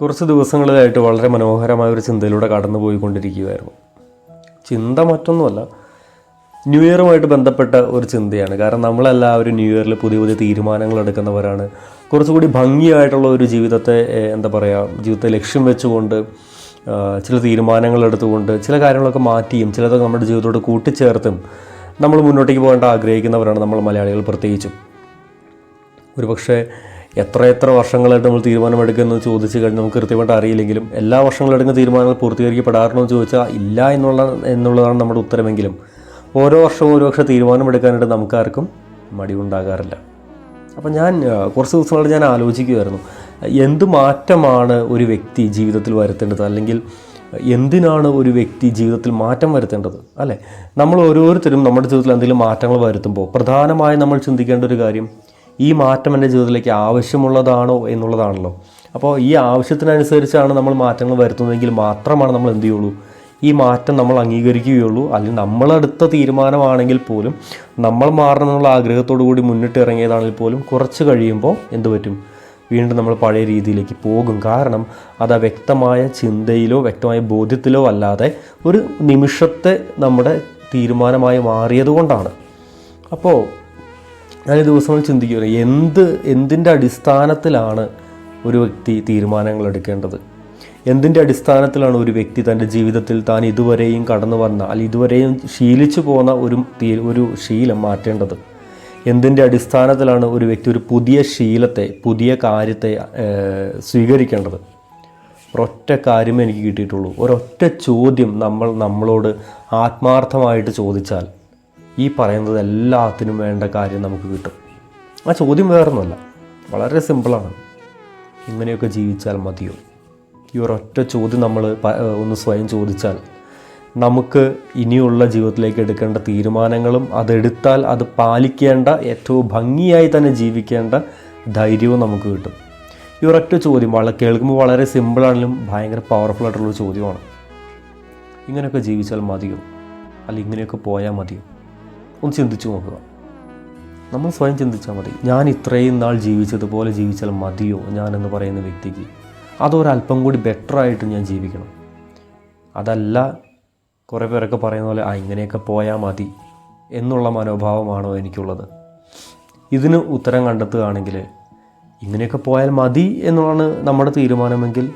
കുറച്ച് ദിവസങ്ങളിലായിട്ട് വളരെ മനോഹരമായ ഒരു ചിന്തയിലൂടെ കടന്നു പോയിക്കൊണ്ടിരിക്കുകയായിരുന്നു ചിന്ത മറ്റൊന്നുമല്ല ന്യൂ ഇയറുമായിട്ട് ബന്ധപ്പെട്ട ഒരു ചിന്തയാണ്. കാരണം നമ്മളെല്ലാവരും ന്യൂ ഇയറിൽ പുതിയ പുതിയ തീരുമാനങ്ങൾ എടുക്കുന്നവരാണ്. കുറച്ചുകൂടി ഭംഗിയായിട്ടുള്ള ഒരു ജീവിതത്തെ എന്താ പറയുക ജീവിതത്തെ ലക്ഷ്യം വെച്ചുകൊണ്ട് ചില തീരുമാനങ്ങൾ എടുത്തുകൊണ്ട് ചില കാര്യങ്ങളൊക്കെ മാറ്റിയും ചിലതൊക്കെ നമ്മുടെ ജീവിതത്തോട് കൂട്ടിച്ചേർത്തും നമ്മൾ മുന്നോട്ടേക്ക് പോകേണ്ട ആഗ്രഹിക്കുന്നവരാണ് നമ്മൾ മലയാളികൾ പ്രത്യേകിച്ചും. ഒരുപക്ഷെ എത്ര എത്ര വർഷങ്ങളായിട്ട് നമ്മൾ തീരുമാനമെടുക്കുന്നത് ചോദിച്ചു കഴിഞ്ഞാൽ നമുക്ക് കൃത്യമായിട്ട് അറിയില്ലെങ്കിലും എല്ലാ വർഷങ്ങളെടുക്കുന്ന തീരുമാനങ്ങൾ പൂർത്തീകരിക്കപ്പെടാറുണ്ടോ എന്ന് ചോദിച്ചാൽ ഇല്ല എന്നുള്ള എന്നുള്ളതാണ് നമ്മുടെ ഉത്തരമെങ്കിലും ഓരോ വർഷവും ഒരു പക്ഷേ തീരുമാനമെടുക്കാനായിട്ട് നമുക്കാർക്കും മടിവുണ്ടാകാറില്ല അപ്പം ഞാൻ കുറച്ച് ദിവസങ്ങളായിട്ട് ഞാൻ ആലോചിക്കുമായിരുന്നു എന്ത് മാറ്റമാണ് ഒരു വ്യക്തി ജീവിതത്തിൽ വരുത്തേണ്ടത്? അല്ലെങ്കിൽ എന്തിനാണ് ഒരു വ്യക്തി ജീവിതത്തിൽ മാറ്റം വരുത്തേണ്ടത്? അല്ലേ? നമ്മൾ ഓരോരുത്തരും നമ്മുടെ ജീവിതത്തിൽ എന്തെങ്കിലും മാറ്റങ്ങൾ വരുത്തുമ്പോൾ പ്രധാനമായും നമ്മൾ ചിന്തിക്കേണ്ട ഒരു കാര്യം ഈ മാറ്റം എന്റെ ജീവിതത്തിലേക്ക് ആവശ്യമുള്ളതാണോ എന്നുള്ളതാണല്ലോ. അപ്പോൾ ഈ ആവശ്യത്തിനനുസരിച്ചാണ് നമ്മൾ മാറ്റങ്ങൾ വരുത്തുന്നതെങ്കിൽ മാത്രമാണ് നമ്മൾ എന്ത് ചെയ്യുള്ളൂ? ഈ മാറ്റം നമ്മൾ അംഗീകരിക്കുകയുള്ളൂ. അല്ലെങ്കിൽ നമ്മളെടുത്ത തീരുമാനമാണെങ്കിൽ പോലും നമ്മൾ മാറണമെന്നുള്ള ആഗ്രഹത്തോടു കൂടി മുന്നിട്ട് ഇറങ്ങിയതാണെങ്കിൽ പോലും കുറച്ച് കഴിയുമ്പോൾ എന്ത് പറ്റും? വീണ്ടും നമ്മൾ പഴയ രീതിയിലേക്ക് പോകും. കാരണം അത് വ്യക്തമായ ചിന്തയിലോ വ്യക്തമായ ബോധ്യത്തിലോ അല്ലാതെ ഒരു നിമിഷത്തെ നമ്മുടെ തീരുമാനമായി മാറിയതുകൊണ്ടാണ് അപ്പോൾ ഞാൻ ഈ ദിവസങ്ങൾ ചിന്തിക്കുകയാണ് എന്ത് എന്തിന്റെ അടിസ്ഥാനത്തിലാണ് ഒരു വ്യക്തി തീരുമാനങ്ങൾ എടുക്കേണ്ടത്? എന്തിന്റെ അടിസ്ഥാനത്തിലാണ് ഒരു വ്യക്തി തന്റെ ജീവിതത്തിൽ താൻ ഇതുവരെയും കടന്നു വന്ന അല്ലെങ്കിൽ ഇതുവരെയും ശീലിച്ചു പോന്ന ഒരു ഒരു ശീലം മാറ്റേണ്ടത്? എന്തിന്റെ അടിസ്ഥാനത്തിലാണ് ഒരു വ്യക്തി ഒരു പുതിയ ശീലത്തെ പുതിയ കാര്യത്തെ സ്വീകരിക്കേണ്ടത്? ഒരൊറ്റ കാര്യമേ എനിക്ക് കിട്ടിയിട്ടുള്ളൂ. ഒരൊറ്റ ചോദ്യം നമ്മൾ നമ്മളോട് ആത്മാർത്ഥമായിട്ട് ചോദിച്ചാൽ ഈ പറയുന്നത് എല്ലാത്തിനും വേണ്ട കാര്യം നമുക്ക് കിട്ടും. ആ ചോദ്യം വേറൊന്നുമല്ല. വളരെ സിമ്പിളാണ്. ഇങ്ങനെയൊക്കെ ജീവിച്ചാൽ മതിയോ? ഈ ഒരൊറ്റ ചോദ്യം നമ്മൾ ഒന്ന് സ്വയം ചോദിച്ചാൽ നമുക്ക് ഇനിയുള്ള ജീവിതത്തിലേക്ക് എടുക്കേണ്ട തീരുമാനങ്ങളും അതെടുത്താൽ അത് പാലിക്കേണ്ട ഏറ്റവും ഭംഗിയായി തന്നെ ജീവിക്കേണ്ട ധൈര്യവും നമുക്ക് കിട്ടും. ഈ ഒരൊറ്റ ചോദ്യം വളരെ കേൾക്കുമ്പോൾ വളരെ സിമ്പിളാണെങ്കിലും ഭയങ്കര പവർഫുൾ ആയിട്ടുള്ള ചോദ്യമാണ്. ഇങ്ങനെയൊക്കെ ജീവിച്ചാൽ മതിയോ? അല്ല ഇങ്ങനെയൊക്കെ പോയാൽ മതിയോ? ഒന്ന് ചിന്തിച്ചു നോക്കുക. നമ്മൾ സ്വയം ചിന്തിച്ചാൽ മതി. ഞാൻ ഇത്രയും നാൾ ജീവിച്ചതുപോലെ ജീവിച്ചാൽ മതിയോ ഞാനെന്ന് പറയുന്ന വ്യക്തിക്ക്? അതൊരല്പം കൂടി ബെറ്ററായിട്ട് ഞാൻ ജീവിക്കണം. അതല്ല കുറേ പേരൊക്കെ പറയുന്ന പോലെ ആ ഇങ്ങനെയൊക്കെ പോയാൽ മതി എന്നുള്ള മനോഭാവമാണോ എനിക്കുള്ളത്. ഇതിന് ഉത്തരം കണ്ടെത്തുകയാണെങ്കിൽ ഇങ്ങനെയൊക്കെ പോയാൽ മതി എന്നാണ് നമ്മുടെ തീരുമാനമെങ്കിൽ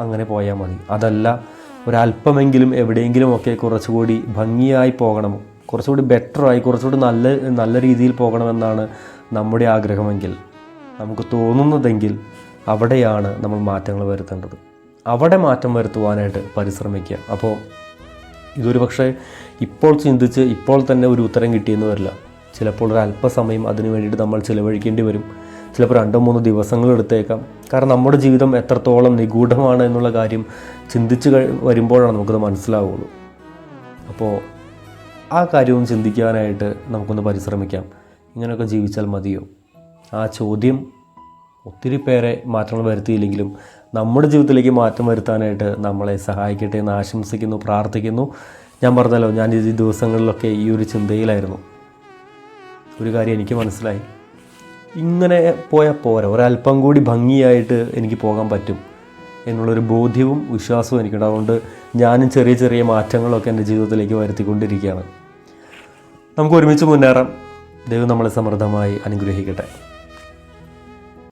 അങ്ങനെ പോയാൽ മതി. അതല്ല ഒരല്പമെങ്കിലും എവിടെയെങ്കിലുമൊക്കെ കുറച്ചുകൂടി ഭംഗിയായി പോകണം. കുറച്ചുകൂടി ബെറ്ററായി കുറച്ചുകൂടി നല്ല നല്ല രീതിയിൽ പോകണമെന്നാണ് നമ്മുടെ ആഗ്രഹമെങ്കിൽ നമുക്ക് തോന്നുന്നതെങ്കിൽ അവിടെയാണ് നമ്മൾ മാറ്റങ്ങൾ വരുത്തേണ്ടത്. അവിടെ മാറ്റം വരുത്തുവാനായിട്ട് പരിശ്രമിക്കുക. അപ്പോൾ ഇതൊരു പക്ഷേ ഇപ്പോൾ ചിന്തിച്ച് ഇപ്പോൾ തന്നെ ഒരു ഉത്തരം കിട്ടിയെന്ന് വരില്ല. ചിലപ്പോൾ ഒരു അല്പസമയം അതിനു വേണ്ടിയിട്ട് നമ്മൾ ചിലവഴിക്കേണ്ടി വരും. ചിലപ്പോൾ രണ്ടോ മൂന്നോ ദിവസങ്ങൾ എടുത്തേക്കാം. കാരണം നമ്മുടെ ജീവിതം എത്രത്തോളം നിഗൂഢമാണ് എന്നുള്ള കാര്യം ചിന്തിച്ച് വരുമ്പോഴാണ് നമുക്കത് മനസ്സിലാവുള്ളൂ. അപ്പോൾ ആ കാര്യവും ചിന്തിക്കാനായിട്ട് നമുക്കൊന്ന് പരിശ്രമിക്കാം. ഇങ്ങനെയൊക്കെ ജീവിച്ചാൽ മതിയോ? ആ ചോദ്യം ഒത്തിരി പേരെ മാറ്റങ്ങൾ വരുത്തിയില്ലെങ്കിലും നമ്മുടെ ജീവിതത്തിലേക്ക് മാറ്റം വരുത്താനായിട്ട് നമ്മളെ സഹായിക്കട്ടെ എന്ന് ആശംസിക്കുന്നു പ്രാർത്ഥിക്കുന്നു. ഞാൻ പറഞ്ഞല്ലോ ഞാൻ ഈ ദിവസങ്ങളിലൊക്കെ ഈ ഒരു ചിന്തയിലായിരുന്നു. ഒരു കാര്യം എനിക്ക് മനസ്സിലായി. ഇങ്ങനെ പോയാൽ പോരാ. ഒരല്പം കൂടി ഭംഗിയായിട്ട് എനിക്ക് പോകാൻ പറ്റും. എന്നുള്ളൊരു ബോധ്യവും വിശ്വാസവും എനിക്കുണ്ട് അതുകൊണ്ട് ഞാനും ചെറിയ ചെറിയ മാറ്റങ്ങളൊക്കെ എന്റെ ജീവിതത്തിലേക്ക് വരുത്തിക്കൊണ്ടിരിക്കുകയാണ്. നമുക്ക് ഒരുമിച്ച് മുന്നേറാം. ദൈവം നമ്മളെ സമൃദ്ധമായി അനുഗ്രഹിക്കട്ടെ.